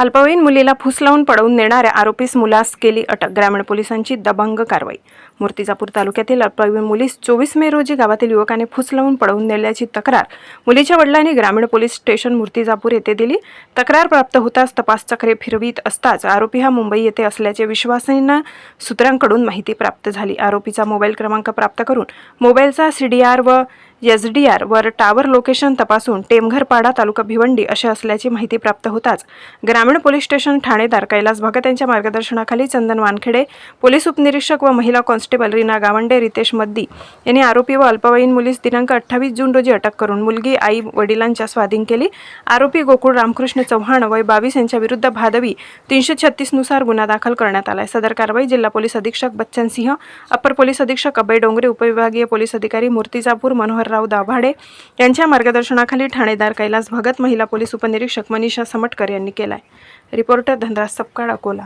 अल्पवयीन मुलीला फुस लावून पडवून नेणाऱ्या आरोपीस मुलास केली अटक. ग्रामीण पोलिसांची दबंग कारवाई. मूर्तिजापूर तालुक्यातील अल्पवयीन मुलीस चोवीस मे रोजी गावातील युवकाने फुस लावून पळवून नेल्याची तक्रार मुलीच्या वडिलांनी ग्रामीण पोलीस स्टेशन मूर्तिजापूर येथे दिली. तक्रार प्राप्त होताच तपास चक्रे फिरवीत असताच आरोपी हा मुंबई येथे असल्याचे विश्वासीनं सूत्रांकडून माहिती प्राप्त झाली. आरोपीचा मोबाईल क्रमांक प्राप्त करून मोबाईलचा सीडीआर व एस डी आर वर टावर लोकेशन तपासून टेमघरपाडा तालुका भिवंडी असे असल्याची माहिती प्राप्त होताच. ग्रामीण पोलीस स्टेशन ठाणेदार कैलास भगत यांच्या मार्गदर्शनाखाली चंदन वानखेडे पोलीस उपनिरीक्षक व महिला कॉन्स्टेबल रीना गावंडे रितेश मद्दी यांनी आरोपी व अल्पवयीन मुलीस दिनांक अठ्ठावीस जून रोजी अटक करून मुलगी आई वडिलांच्या स्वाधीन केली. आरोपी गोकुळ रामकृष्ण चव्हाण वय बावीस यांच्या विरुद्ध भादवी तीनशे छत्तीसनुसार गुन्हा दाखल करण्यात आलाय. सदर कारवाई जिल्हा पोलीस अधीक्षक बच्चन सिंह अप्पर पोलीस अधीक्षक अभय डोंगरे उपविभागीय पोलीस अधिकारी मूर्तिजापूर मनोहर शंकरराव दाभाडे यांच्या मार्गदर्शनाखाली ठाणेदार कैलास भगत महिला पोलीस उपनिरीक्षक मनीषा समटकर यांनी केला आहे रिपोर्टर धनराज सपकाळ अकोला.